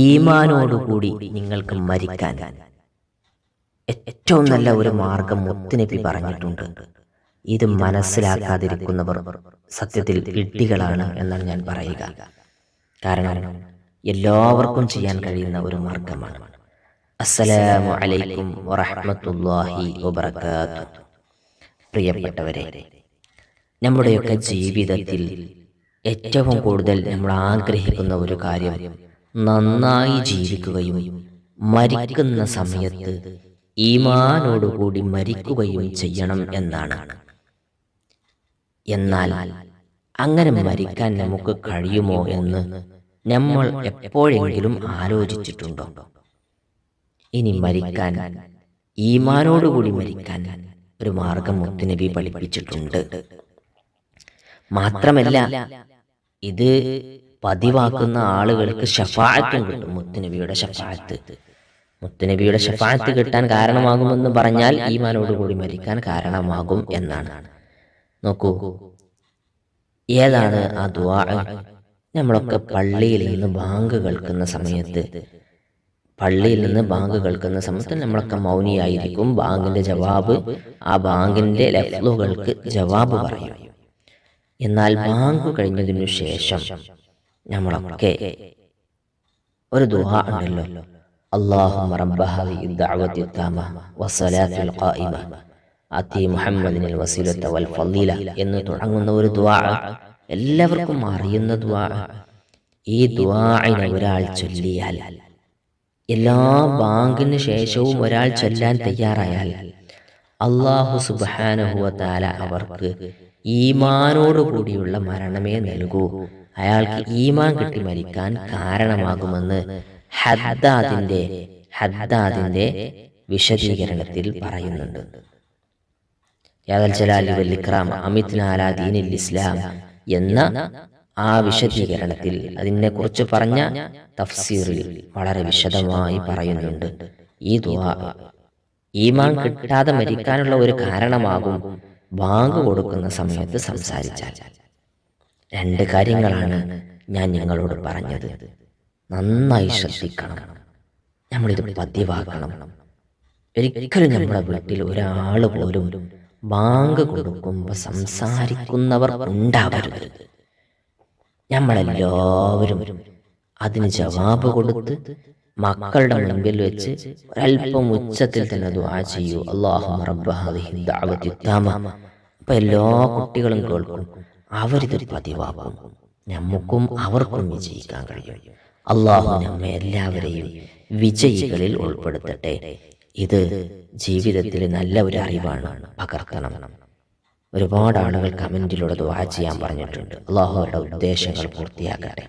ഈമാനോടുകൂടി നിങ്ങൾക്ക് മരിക്കാൻ ഏറ്റവും നല്ല ഒരു മാർഗം മുത്തുനബി പറഞ്ഞിട്ടുണ്ട്. ഇത് മനസ്സിലാക്കാതിരിക്കുന്നവർ സത്യത്തിൽ ഇട്ടികളാണ് എന്നാണ് ഞാൻ പറയുക. കാരണം എല്ലാവർക്കും ചെയ്യാൻ കഴിയുന്ന ഒരു മാർഗമാണ്. അസ്സലാമു അലൈക്കും വറഹ്മത്തുള്ളാഹി വബറകാതുഹു. പ്രിയപ്പെട്ടവരെ നമ്മുടെയൊക്കെ ജീവിതത്തിൽ ഏറ്റവും കൂടുതൽ നമ്മൾ ആഗ്രഹിക്കുന്ന ഒരു കാര്യം നന്നായി ജീവിക്കുകയും മരിക്കുന്ന സമയത്ത് ഈമാനോടുകൂടി മരിക്കുകയും ചെയ്യണം എന്നാണ്. എന്നാൽ അങ്ങനെ മരിക്കാൻ നമുക്ക് കഴിയുമോ എന്ന് നമ്മൾ എപ്പോഴെങ്കിലും ആലോചിച്ചിട്ടുണ്ടോ? ഇനി മരിക്കാൻ ഈമാനോടുകൂടി മരിക്കാൻ ഒരു മാർഗം മുത്തുനബി പഠിപ്പിച്ചിട്ടുണ്ട്. മാത്രമല്ല ഇത് പതിവാക്കുന്ന ആളുകൾക്ക് ഷഫായത്തും കിട്ടും മുത്തുനബിയുടെ ഷഫായത്ത് മുത്തുനബിയുടെ ഷഫായത്ത് കിട്ടാൻ കാരണമാകുമെന്ന് പറഞ്ഞാൽ ഈമാനോടുകൂടി മരിക്കാൻ കാരണമാകും എന്നാണ്. നോക്കൂ ഏതാണ് ആ ദ്വാ നമ്മളൊക്കെ പള്ളിയിൽ നിന്ന് ബാങ്ക് കേൾക്കുന്ന സമയത്ത് പള്ളിയിൽ നിന്ന് ബാങ്ക് കേൾക്കുന്ന സമയത്ത് നമ്മളൊക്കെ മൗനിയായിരിക്കും ബാങ്കിന്റെ ജവാബ് ആ ബാങ്കിന്റെ ലഫ്ലുകൾക്ക് ജവാബ് പറയും. എന്നാൽ ബാങ്ക് കഴിഞ്ഞതിനു ശേഷം നമ്മളൊക്കെ ഒരു ദുആ ഉണ്ടല്ലോ اللهم رب هذه الدعوة التامة والصلاة القائمة ആത്തി മുഹമ്മദിനിൽ വസീലത്ത വൽ ഫളീല എന്ന് തുടങ്ങുന്ന ഒരു ദുആ എല്ലാവർക്കും അറിയുന്ന ദുആ ഈ ദുആഇനെ ഒരാൾ ചൊല്ലിയാൽ എല്ലാ ബാങ്കിന് ശേഷവും ഒരാൾ ചൊല്ലാൻ തയ്യാറായാൽ അള്ളാഹു സുബാനഹുവ താല അവർക്ക് ഈമാനോട് കൂടിയുള്ള മരണമേ നൽകൂ. അയാൾക്ക് ഈമാൻ കിട്ടി മരിക്കാൻ കാരണമാകുമെന്ന് ഹദ്ദാദിന്റെ ഹദ്ദാദിന്റെ വിശദീകരണത്തിൽ പറയുന്നുണ്ട്. യാദൽ ജലാലി അമിത് നാലാ ദീനിൽ ഇസ്ലാം എന്ന ആ വിശദീകരണത്തിൽ അതിനെ കുറിച്ച് പറഞ്ഞ തഫ്സീറിൽ വളരെ വിശദമായി പറയുന്നുണ്ട്. ഈ ദുആ ഈമാൻ കിട്ടാതെ മരിക്കാനുള്ള ഒരു കാരണമാകും ബാങ്ക് കൊടുക്കുന്ന സമയത്ത് സംസാരിച്ചാൽ രണ്ട് കാര്യങ്ങളാണ് ഞാൻ നിങ്ങളോട് പറഞ്ഞത്. നന്നായി ശ്രദ്ധിക്കണം. നമ്മളിത് പതിവാക്കണം. ഒരിക്കലും നമ്മുടെ വീട്ടിൽ ഒരാൾ പോലും ബാങ്ക് കൊടുക്കുമ്പോൾ സംസാരിക്കുന്നവർ ഉണ്ടാവരുത്. നമ്മളെല്ലാവരും അതിന് ജവാബ് കൊടുത്ത് മക്കളുടെ മുൻപിൽ വെച്ച് ഒരല്പം ഉച്ചത്തിൽ തന്നെ ദുആ ചെയ്യൂ. അള്ളാഹു അപ്പൊ എല്ലാ കുട്ടികളും കേൾക്കും അവരിതൊരു പതിവാകും നമുക്കും അവർക്കും വിജയിക്കാൻ കഴിയും. അള്ളാഹു നമ്മെ എല്ലാവരെയും വിജയികളിൽ ഉൾപ്പെടുത്തട്ടെ. ഇത് ജീവിതത്തിൽ നല്ല ഒരു അറിവാണ്. പകർത്തണം. ഒരുപാട് ആളുകൾ കമന്റിലൂടെ ദുആ ചെയ്യാൻ പറഞ്ഞിട്ടുണ്ട്. അള്ളാഹു അവരുടെ ഉദ്ദേശങ്ങൾ പൂർത്തിയാക്കട്ടെ.